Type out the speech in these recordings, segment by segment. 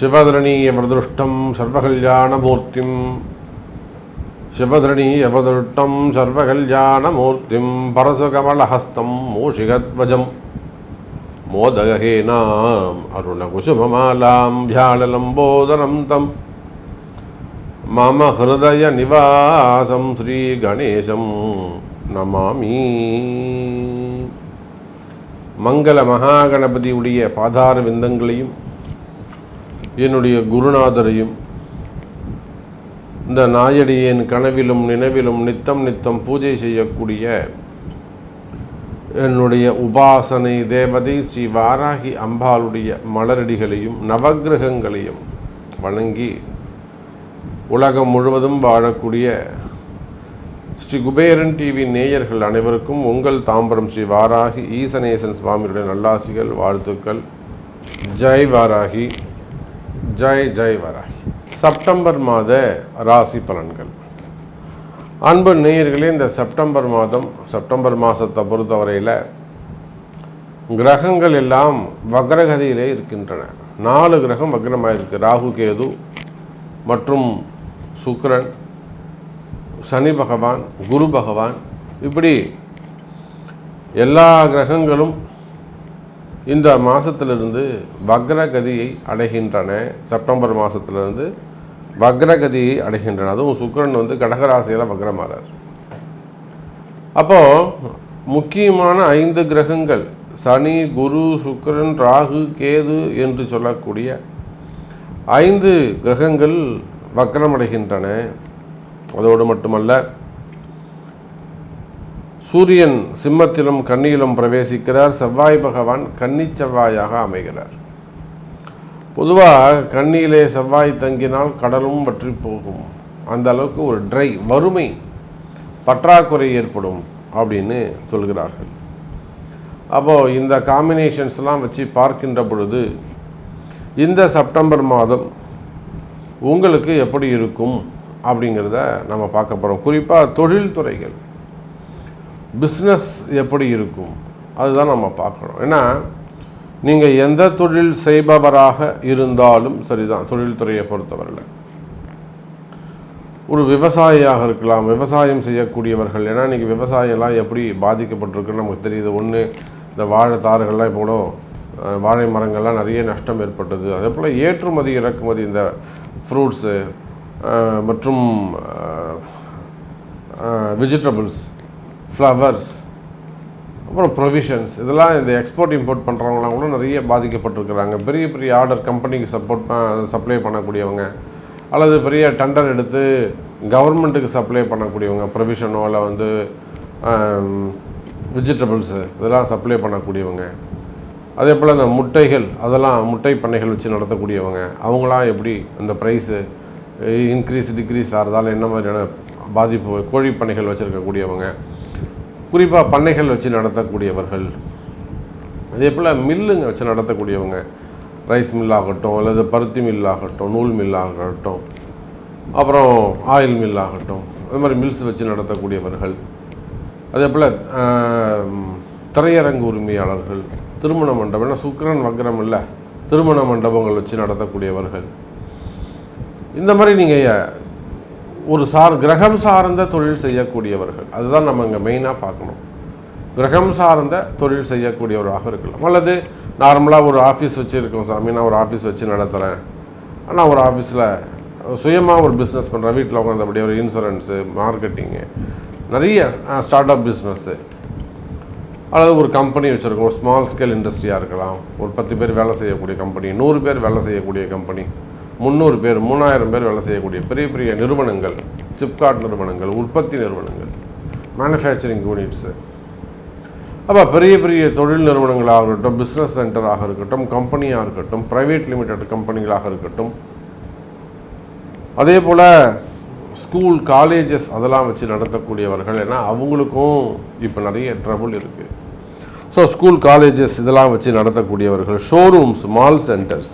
சிவதரணீயவதருஷ்டம் சர்வகல்யாணமூர்த்திம். சிவதரணீயவதருஷ்டம் சர்வகல்யாணமூர்த்திம். பரசுகமலஹஸ்தம் மூஷிகத்வஜம். மோதகஹேனாம் அருணகுசுமமாலாம் வியாழலம்போதனம் தம். மம ஹிருதய நிவாசம் ஸ்ரீகணேசம் நமாமி. மங்கள மகாகணபதியுடைய பாதார விந்தங்களையும் என்னுடைய குருநாதரையும் இந்த நாயடியின் கனவிலும் நினைவிலும் நித்தம் நித்தம் பூஜை செய்யக்கூடிய என்னுடைய உபாசனை தேவதை ஸ்ரீ வாராகி அம்பாளுடைய மலரடிகளையும் நவக்கிரகங்களையும் வணங்கி உலகம் முழுவதும் வாழக்கூடிய ஸ்ரீ குபேரன் டிவி நேயர்கள் அனைவருக்கும் உங்கள் தாம்பரம் ஸ்ரீ வாராகி ஈசனேசன் சுவாமியுடைய நல்லாசிகள் வாழ்த்துக்கள். ஜெய் வாராகி. ஜெய் ஜெய் வாராகி. செப்டம்பர் மாத ராசி பலன்கள். அன்பு நேயர்களே இந்த செப்டம்பர் மாதம் செப்டம்பர் மாதத்தை பொறுத்தவரையில் கிரகங்கள் எல்லாம் வக்ரகதியிலே இருக்கின்றன. நாலு கிரகம் வக்ரமாக இருக்குது ராகு கேது மற்றும் சுக்ரன் சனி பகவான் குரு பகவான் இப்படி எல்லா கிரகங்களும் இந்த மாதத்திலிருந்து வக்ரகதியை அடைகின்றன. செப்டம்பர் மாதத்திலிருந்து வக்ரகதியை அடைகின்றன. அதுவும் சுக்கிரன் வந்து கடகராசியில் வக்ரமாறார். அப்போது முக்கியமான ஐந்து கிரகங்கள் சனி குரு சுக்கிரன் ராகு கேது என்று சொல்லக்கூடிய ஐந்து கிரகங்கள் வக்ரமடைகின்றன. அதோடு மட்டுமல்ல சூரியன் சிம்மத்திலும் கண்ணியிலும் பிரவேசிக்கிறார். செவ்வாய் பகவான் கன்னி செவ்வாயாக அமைகிறார். பொதுவாக கண்ணியிலே செவ்வாய் தங்கினால் கடலும் வற்றி போகும். அந்த அளவுக்கு ஒரு ட்ரை வறுமை பற்றாக்குறை ஏற்படும் அப்படின்னு சொல்கிறார்கள். அப்போது இந்த காம்பினேஷன்ஸ்லாம் வச்சு பார்க்கின்ற பொழுது இந்த செப்டம்பர் மாதம் உங்களுக்கு எப்படி இருக்கும்? அப்படிங்கிறத நம்ம பார்க்க போகிறோம் குறிப்பாக தொழில்துறைகள். பிஸ்னஸ் எப்படி இருக்கும்? அதுதான் நம்ம பார்க்கணும். ஏன்னா நீங்கள் எந்த தொழில் செய்பவராக இருந்தாலும் சரிதான் தொழில்துறையை பொறுத்தவரையில். ஒரு விவசாயியாக இருக்கலாம் விவசாயம் செய்யக்கூடியவர்கள். ஏன்னா இன்றைக்கி விவசாயம்லாம் எப்படி பாதிக்கப்பட்டிருக்குன்னு நமக்கு தெரியுது. ஒன்று இந்த வாழை தாறுகள்லாம் இப்போ கூட வாழை மரங்கள்லாம் நிறைய நஷ்டம் ஏற்பட்டது. அதே போல் ஏற்றுமதி இறக்குமதி இந்த ஃப்ரூட்ஸு மற்றும் வெஜிடபிள்ஸ் ஃப்ளவர்ஸ் அப்புறம் ப்ரொவிஷன்ஸ் இதெல்லாம் இந்த எக்ஸ்போர்ட் இம்போர்ட் பண்ணுறவங்களாம் கூட நிறைய பாதிக்கப்பட்டிருக்கிறாங்க. பெரிய பெரிய ஆர்டர் கம்பெனிக்கு சப்போர்ட் சப்ளை பண்ணக்கூடியவங்க அல்லது பெரிய டெண்டர் எடுத்து கவர்மெண்ட்டுக்கு சப்ளை பண்ணக்கூடியவங்க ப்ரொவிஷனோ இல்லை வந்து வெஜிடபிள்ஸு இதெல்லாம் சப்ளை பண்ணக்கூடியவங்க. அதே போல் இந்த முட்டைகள் அதெல்லாம் முட்டை பண்ணைகள் வச்சு நடத்தக்கூடியவங்க அவங்களாம் எப்படி இந்த ப்ரைஸு இன்க்ரீஸ் டிக்ரீஸ் ஆகிறதால என்ன மாதிரியான பாதிப்பு கோழி பண்ணைகள் வச்சுருக்கக்கூடியவங்க குறிப்பாக பண்ணைகள் வச்சு நடத்தக்கூடியவர்கள் அதே போல் மில்லுங்க வச்சு நடத்தக்கூடியவங்க ரைஸ் மில்லாகட்டும் அல்லது பருத்தி மில்லாகட்டும் நூல் மில்லாகட்டும் அப்புறம் ஆயில் மில்லாகட்டும் அது மாதிரி மில்ஸ் வச்சு நடத்தக்கூடியவர்கள் அதே போல் திரையரங்கு உரிமையாளர்கள் திருமண மண்டபம் ஏன்னா சுக்கரன் வக்ரம் இல்லை திருமண மண்டபங்கள் வச்சு நடத்தக்கூடியவர்கள் இந்த மாதிரி நீங்கள் ஒரு சார் கிரகம் சார்ந்த தொழில் செய்யக்கூடியவர்கள். அதுதான் நம்ம இங்கே மெயினாக பார்க்கணும். கிரகம் சார்ந்த தொழில் செய்யக்கூடியவராக இருக்கலாம். அல்லது நார்மலாக ஒரு ஆஃபீஸ் வச்சுருக்கோம் சாமி. நான் ஒரு ஆஃபீஸ் வச்சு நடத்துகிறேன் ஆனால் ஒரு ஆஃபீஸில் சுயமாக ஒரு பிஸ்னஸ் பண்ணுறேன் வீட்டில் உட்காந்தபடி ஒரு இன்சூரன்ஸு மார்க்கெட்டிங்கு நிறைய ஸ்டார்ட் அப் பிஸ்னஸ்ஸு அல்லது ஒரு கம்பெனி வச்சுருக்கோம். ஒரு ஸ்மால் ஸ்கேல் இண்டஸ்ட்ரியாக இருக்கலாம். ஒரு பத்து பேர் வேலை செய்யக்கூடிய கம்பெனி நூறு பேர் வேலை செய்யக்கூடிய கம்பெனி முந்நூறு பேர் மூணாயிரம் பேர் வேலை செய்யக்கூடிய பெரிய பெரிய நிறுவனங்கள் சிப்காட் நிறுவனங்கள் உற்பத்தி நிறுவனங்கள் மேனுஃபேக்சரிங் யூனிட்ஸு அப்போ பெரிய பெரிய தொழில் நிறுவனங்களாக இருக்கட்டும் பிஸ்னஸ் சென்டராக இருக்கட்டும் கம்பெனியாக இருக்கட்டும் ப்ரைவேட் லிமிடெட் கம்பெனிகளாக இருக்கட்டும். அதே போல் ஸ்கூல் காலேஜஸ் அதெல்லாம் வச்சு நடத்தக்கூடியவர்கள் ஏன்னா அவங்களுக்கும் இப்போ நிறைய ட்ரபுள் இருக்குது ஸோ ஸ்கூல் காலேஜஸ் இதெல்லாம் வச்சு நடத்தக்கூடியவர்கள் ஷோரூம்ஸ் மால் சென்டர்ஸ்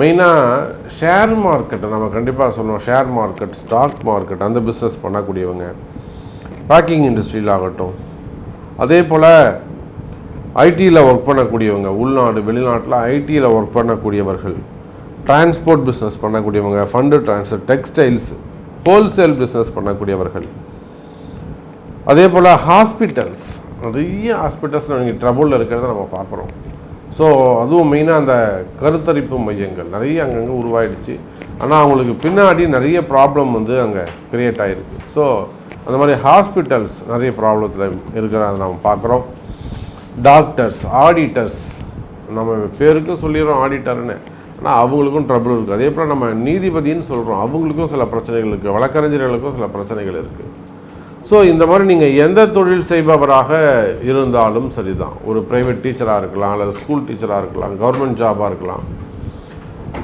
மெயினாக ஷேர் மார்க்கெட்டை நம்ம கண்டிப்பாக சொல்லணும் ஷேர் மார்க்கெட் ஸ்டாக் மார்க்கெட் அந்த பிஸ்னஸ் பண்ணக்கூடியவங்க. பேக்கிங் இண்டஸ்ட்ரியில் ஆகட்டும். அதே போல் ஐடியில் ஒர்க் பண்ணக்கூடியவங்க உள்நாடு வெளிநாட்டில் ஐடியில் ஒர்க் பண்ணக்கூடியவர்கள் டிரான்ஸ்போர்ட் பிஸ்னஸ் பண்ணக்கூடியவங்க fund transfer textiles wholesale business பண்ணக்கூடியவர்கள். அதே போல் ஹாஸ்பிட்டல்ஸ் நிறைய ஹாஸ்பிட்டல்ஸ் நீங்கள் ட்ரபுளில் இருக்கிறத நம்ம பார்க்குறோம். ஸோ அதுவும் மெயினாக அந்த கருத்தரிப்பு மையங்கள் நிறைய அங்கங்கே உருவாயிடுச்சு. ஆனால் அவங்களுக்கு பின்னாடி நிறைய ப்ராப்ளம் வந்து அங்கே கிரியேட் ஆகிருக்கு ஸோ அந்த மாதிரி ஹாஸ்பிட்டல்ஸ் நிறைய ப்ராப்ளத்தில் இருக்கிறத நம்ம பார்க்குறோம். டாக்டர்ஸ் ஆடிட்டர்ஸ் நம்ம பேருக்கும் சொல்லிடுறோம் ஆடிட்டர்னு ஆனால் அவங்களுக்கும் ட்ரபிள் இருக்குது அதே போல் நம்ம நீதிபதின்னு சொல்கிறோம் அவங்களுக்கும் சில பிரச்சனைகள் இருக்குது வழக்கறிஞர்களுக்கும் சில பிரச்சனைகள் இருக்குது ஸோ இந்த மாதிரி நீங்கள் எந்த தொழில் செய்பவராக இருந்தாலும் சரிதான். ஒரு ப்ரைவேட் டீச்சராக இருக்கலாம் அல்லது ஸ்கூல் டீச்சராக இருக்கலாம் கவர்மெண்ட் ஜாபாக இருக்கலாம்.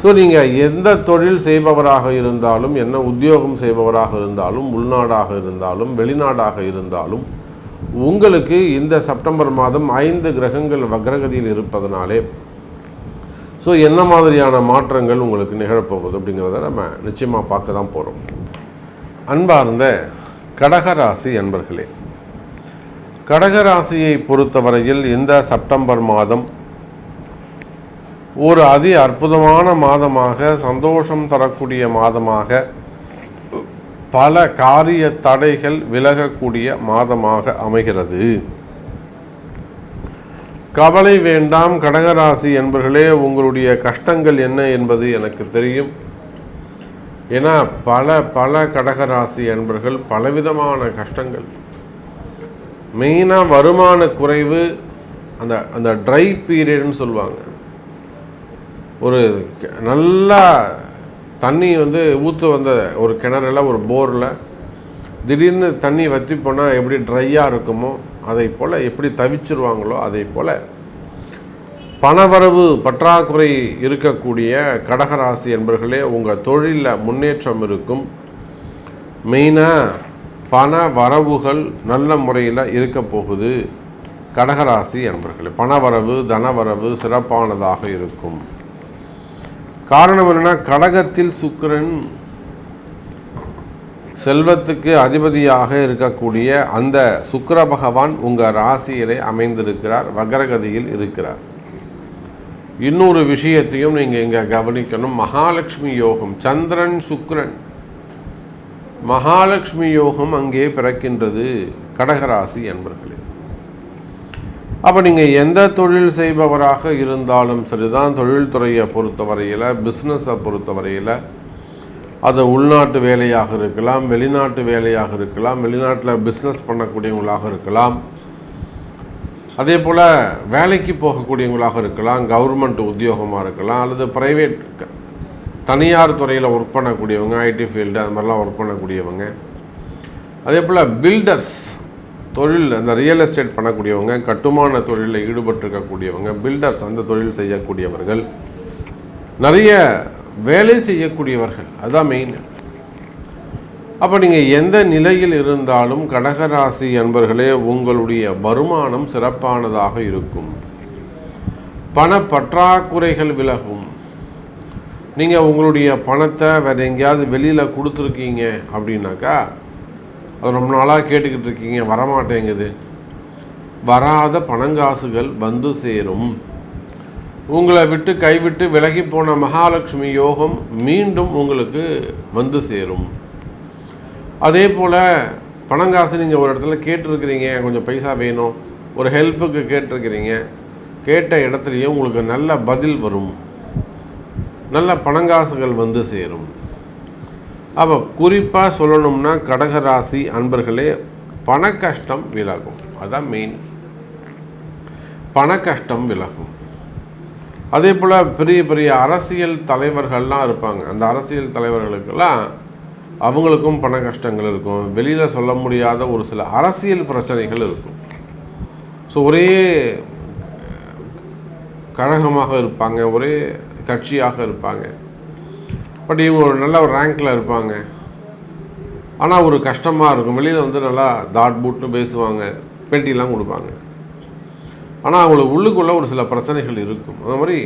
ஸோ நீங்கள் எந்த தொழில் செய்பவராக இருந்தாலும் என்ன உத்தியோகம் செய்பவராக இருந்தாலும் உள்நாடாக இருந்தாலும் வெளிநாடாக இருந்தாலும் உங்களுக்கு இந்த செப்டம்பர் மாதம் ஐந்து கிரகங்கள் வக்ரகதியில் இருப்பதனாலே ஸோ என்ன மாதிரியான மாற்றங்கள் உங்களுக்கு நிகழப்போகுது அப்படிங்கிறத நம்ம நிச்சயமாக பார்க்க தான் போகிறோம் அன்பார்ந்த கடகராசி என்பர்களே கடகராசியை பொறுத்தவரையில் இந்த செப்டம்பர் மாதம் ஒரு அதி அற்புதமான மாதமாக சந்தோஷம் தரக்கூடிய மாதமாக பல காரிய தடைகள் விலகக்கூடிய மாதமாக அமைகிறது. கவலை வேண்டாம் கடகராசி என்பர்களே உங்களுடைய கஷ்டங்கள் என்ன என்பது எனக்கு தெரியும். ஏன்னா பல பல கடகராசி அன்பர்கள் பலவிதமான கஷ்டங்கள். மெயினாக வருமான குறைவு அந்த அந்த ட்ரை பீரியட்னு சொல்லுவாங்க. ஒரு நல்லா தண்ணி வந்து ஊற்று வந்த ஒரு கிணறுல ஒரு போரில் திடீர்னு தண்ணி வற்றி போனால் எப்படி ட்ரையாக இருக்குமோ அதை போல் எப்படி தவிச்சிருவாங்களோ அதை போல் பணவரவு பற்றாக்குறை இருக்கக்கூடிய கடகராசி என்பர்களே உங்கள் தொழிலில் முன்னேற்றம் இருக்கும். மெயினாக பண வரவுகள் நல்ல முறையில் இருக்க போகுது. கடகராசி என்பர்களே பணவரவு தனவரவு சிறப்பானதாக இருக்கும். காரணம் என்னென்னா கடகத்தில் சுக்கிரன் செல்வத்துக்கு அதிபதியாக இருக்கக்கூடிய அந்த சுக்கர பகவான் உங்கள் ராசியிலே அமைந்திருக்கிறார் வக்ரகதியில் இருக்கிறார். இன்னொரு விஷயத்தையும் நீங்கள் இங்கே கவனிக்கணும். மகாலட்சுமி யோகம் சந்திரன் சுக்ரன் மகாலட்சுமி யோகம் அங்கே பிறக்கின்றது கடகராசி என்பர்களே. அப்போ நீங்கள் எந்த தொழில் செய்பவராக இருந்தாலும் சரிதான் தொழில்துறையை பொறுத்தவரையில் பிஸ்னஸை பொறுத்தவரையில் அது உள்நாட்டு வேலையாக இருக்கலாம் வெளிநாட்டு வேலையாக இருக்கலாம் வெளிநாட்டில் பிஸ்னஸ் பண்ணக்கூடியவங்களாக இருக்கலாம். அதே போல் வேலைக்கு போகக்கூடியவங்களாக இருக்கலாம் கவர்மெண்ட் உத்தியோகமாக இருக்கலாம் அல்லது ப்ரைவேட் தனியார் துறையில் ஒர்க் பண்ணக்கூடியவங்க ஐடி ஃபீல்டு அது மாதிரிலாம் ஒர்க் பண்ணக்கூடியவங்க. அதே போல் பில்டர்ஸ் தொழில் அந்த ரியல் எஸ்டேட் பண்ணக்கூடியவங்க கட்டுமான தொழிலில் ஈடுபட்டிருக்கக்கூடியவங்க பில்டர்ஸ் அந்த தொழில் செய்யக்கூடியவர்கள். நிறைய வேலை செய்யக்கூடியவர்கள் அதுதான் மெயின் அப்போ நீங்கள் எந்த நிலையில் இருந்தாலும் கடகராசி அன்பர்களே உங்களுடைய வருமானம் சிறப்பானதாக இருக்கும். பண பற்றாக்குறைகள் விலகும். நீங்கள் உங்களுடைய பணத்தை வேறு எங்கேயாவது வெளியில் கொடுத்துருக்கீங்க அப்படின்னாக்கா அது ரொம்ப நாளாக கேட்டுக்கிட்டு இருக்கீங்க வரமாட்டேங்குது. வராத பணங்காசுகள் வந்து சேரும். உங்களை விட்டு கைவிட்டு விலகி போன மகாலட்சுமி யோகம் மீண்டும் உங்களுக்கு வந்து சேரும். அதே போல் பணங்காசு நீங்கள் ஒரு இடத்துல கேட்டிருக்கிறீங்க கொஞ்சம் பைசா வேணும் ஒரு ஹெல்ப்புக்கு கேட்டிருக்கிறீங்க கேட்ட இடத்துலையும் உங்களுக்கு நல்ல பதில் வரும். நல்ல பணங்காசுகள் வந்து சேரும். அப்போ குறிப்பாக சொல்லணும்னா கடகராசி அன்பர்களே பண கஷ்டம் விலகும். அதான் மெயின் பண கஷ்டம் விலகும். அதே போல் பெரிய பெரிய அரசியல் தலைவர்கள்லாம் இருப்பாங்க. அந்த அரசியல் தலைவர்களுக்கெல்லாம் அவங்களுக்கும் பண கஷ்டங்கள் இருக்கும். வெளியில் சொல்ல முடியாத ஒரு சில அரசியல் பிரச்சனைகள் இருக்கும். ஸோ ஒரே கழகமாக இருப்பாங்க ஒரே கட்சியாக இருப்பாங்க. பட் இவங்க ஒரு நல்ல ஒரு ரேங்கில் இருப்பாங்க. ஆனால் ஒரு கஷ்டமாக இருக்கும். வெளியில் வந்து நல்லா தாட் பூட்னு பேசுவாங்க பேட்டிலாம் கொடுப்பாங்க. ஆனால் அவங்களுக்கு உள்ளுக்குள்ளே ஒரு சில பிரச்சனைகள் இருக்கும். அந்த மாதிரி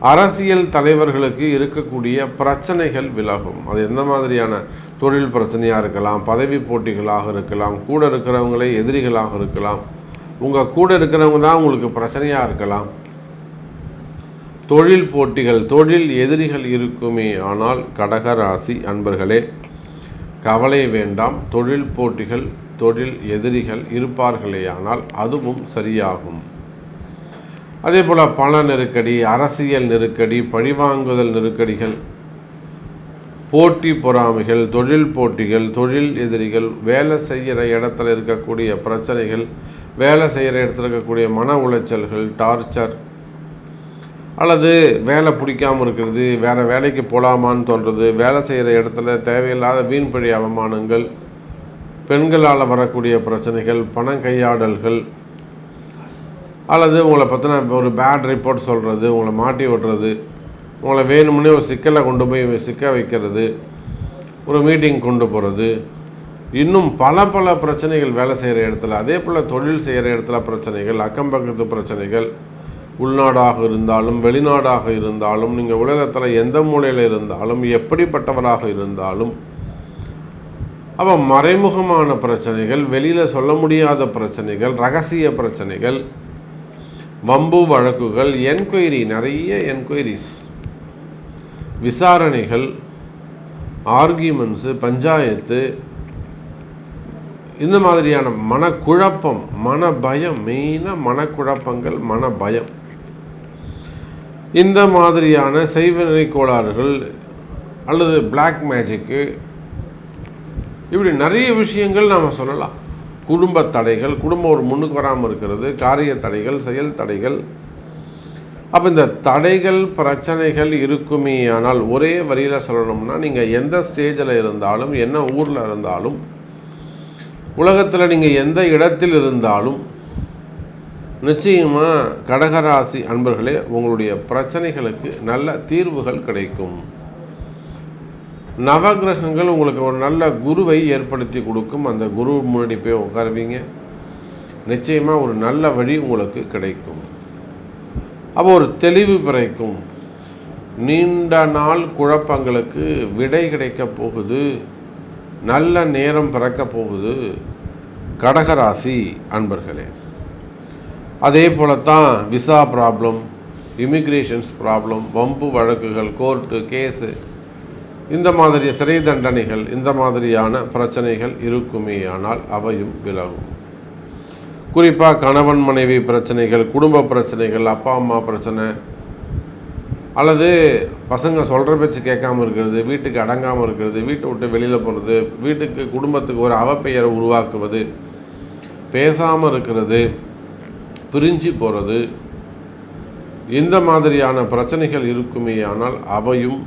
அரசியல் தலைவர்களுக்கு இருக்கக்கூடிய பிரச்சனைகள் விலகும். அது எந்த மாதிரியான தொழில் பிரச்சனையாக இருக்கலாம் பதவி போட்டிகளாக இருக்கலாம் கூட இருக்கிறவங்களே எதிரிகளாக இருக்கலாம். உங்கள் கூட இருக்கிறவங்க தான் உங்களுக்கு பிரச்சனையாக இருக்கலாம். தொழில் போட்டிகள் தொழில் எதிரிகள் இருக்குமே. ஆனால் கடகராசி அன்பர்களே கவலை வேண்டாம். தொழில் போட்டிகள் தொழில் எதிரிகள் இருப்பார்களேயானால் அதுவும் சரியாகும். அதே போல் பண நெருக்கடி அரசியல் நெருக்கடி பழிவாங்குதல் நெருக்கடிகள் போட்டி பொறாமைகள் தொழில் போட்டிகள் தொழில் எதிரிகள் வேலை செய்கிற இடத்துல இருக்கக்கூடிய பிரச்சனைகள் வேலை செய்கிற இடத்துல இருக்கக்கூடிய மன உளைச்சல்கள் டார்ச்சர் அல்லது வேலை பிடிக்காமல் இருக்கிறது வேறு வேலைக்கு போகலாமான்னு தோன்றது வேலை செய்கிற இடத்துல தேவையில்லாத வீண்பழி அவமானங்கள் பெண்களால் வரக்கூடிய பிரச்சனைகள் பணம் கையாடல்கள் அல்லது உங்களை பற்றின ஒரு பேட் ரிப்போர்ட் சொல்கிறது உங்களை மாட்டி விடுறது உங்களை வேணும்னே ஒரு சிக்கலை கொண்டு போய் சிக்க வைக்கிறது ஒரு மீட்டிங் கொண்டு போகிறது இன்னும் பல பல பிரச்சனைகள் வேலை செய்கிற இடத்துல அதே போல் தொழில் செய்கிற இடத்துல பிரச்சனைகள் அக்கம் பக்கத்து பிரச்சனைகள் உள்நாடாக இருந்தாலும் வெளிநாடாக இருந்தாலும் நீங்கள் உலகத்தில் எந்த மூலையில் இருந்தாலும் எப்படிப்பட்டவராக இருந்தாலும் அப்போ மறைமுகமான பிரச்சனைகள் வெளியில் சொல்ல முடியாத பிரச்சனைகள் ரகசிய பிரச்சனைகள் வம்பு வழக்குகள் என்கொயரி நிறைய என்கொயரிஸ். விசாரணைகள் ஆர்கியூமெண்ட்ஸு பஞ்சாயத்து இந்த மாதிரியான மனக்குழப்பம் மன பயம் மெயினாக மனக்குழப்பங்கள் மன பயம் இந்த மாதிரியான செய்வினை கோளாறுகள் அல்லது பிளாக் மேஜிக்கு இப்படி நிறைய விஷயங்கள் நாம் சொல்லலாம். குடும்ப தடைகள் குடும்பம் ஒரு முன்னுக்கு வராமல் இருக்கிறது காரிய தடைகள் செயல் தடைகள். அப்போ இந்த தடைகள் பிரச்சனைகள் இருக்குமே ஆனால் ஒரே வரியில் சொல்லணும்னா நீங்கள் எந்த ஸ்டேஜில் இருந்தாலும் என்ன ஊரில் இருந்தாலும் உலகத்தில் நீங்கள் எந்த இடத்தில் இருந்தாலும் நிச்சயமாக கடகராசி அன்பர்களே உங்களுடைய பிரச்சனைகளுக்கு நல்ல தீர்வுகள் கிடைக்கும். நவகிரகங்கள் உங்களுக்கு ஒரு நல்ல குருவை ஏற்படுத்தி கொடுக்கும். அந்த குரு முன்னாடி போய் உட்காருவீங்க. நிச்சயமாக ஒரு நல்ல வழி உங்களுக்கு கிடைக்கும். அப்போ ஒரு தெளிவு பிறக்கும். நீண்ட நாள் குழப்பங்களுக்கு விடை கிடைக்கப் போகுது. நல்ல நேரம் பிறக்க போகுது. கடகராசி அன்பர்களே. அதே போலத்தான் விசா ப்ராப்ளம் இமிக்ரேஷன்ஸ் ப்ராப்ளம் வம்பு வழக்குகள் கோர்ட்டு கேஸு இந்த மாதிரி சிறை தண்டனைகள் இந்த மாதிரியான பிரச்சனைகள் இருக்குமேயானால் அவையும் விலகும். குறிப்பாக கணவன் மனைவி பிரச்சனைகள் குடும்ப பிரச்சனைகள் அப்பா அம்மா பிரச்சனை அல்லது பசங்க சொல்கிற பேச்சு கேட்காம இருக்கிறது வீட்டுக்கு அடங்காமல் இருக்கிறது வீட்டை விட்டு வெளியில் போகிறது வீட்டுக்கு குடும்பத்துக்கு ஒரு அவப்பெயரை உருவாக்குவது பேசாமல் இருக்கிறது பிரிஞ்சு போகிறது இந்த மாதிரியான பிரச்சனைகள் இருக்குமேயானால் அவையும்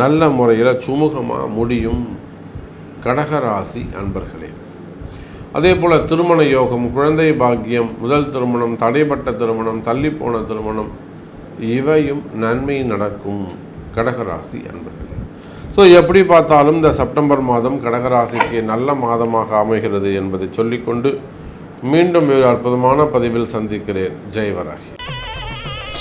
நல்ல முறையில் சுமூகமாக முடியும் கடகராசி அன்பர்களே. அதே போல் திருமண யோகம் குழந்தை பாக்கியம் முதல் திருமணம் தடைப்பட்ட திருமணம் தள்ளிப்போன திருமணம் இவையும் நன்மை நடக்கும் கடகராசி அன்பர்களே. ஸோ எப்படி பார்த்தாலும் இந்த செப்டம்பர் மாதம் கடகராசிக்கு நல்ல மாதமாக அமைகிறது என்பதை சொல்லிக்கொண்டு மீண்டும் ஒரு அற்புதமான பதிவில் சந்திக்கிறேன். ஜெயவராகி.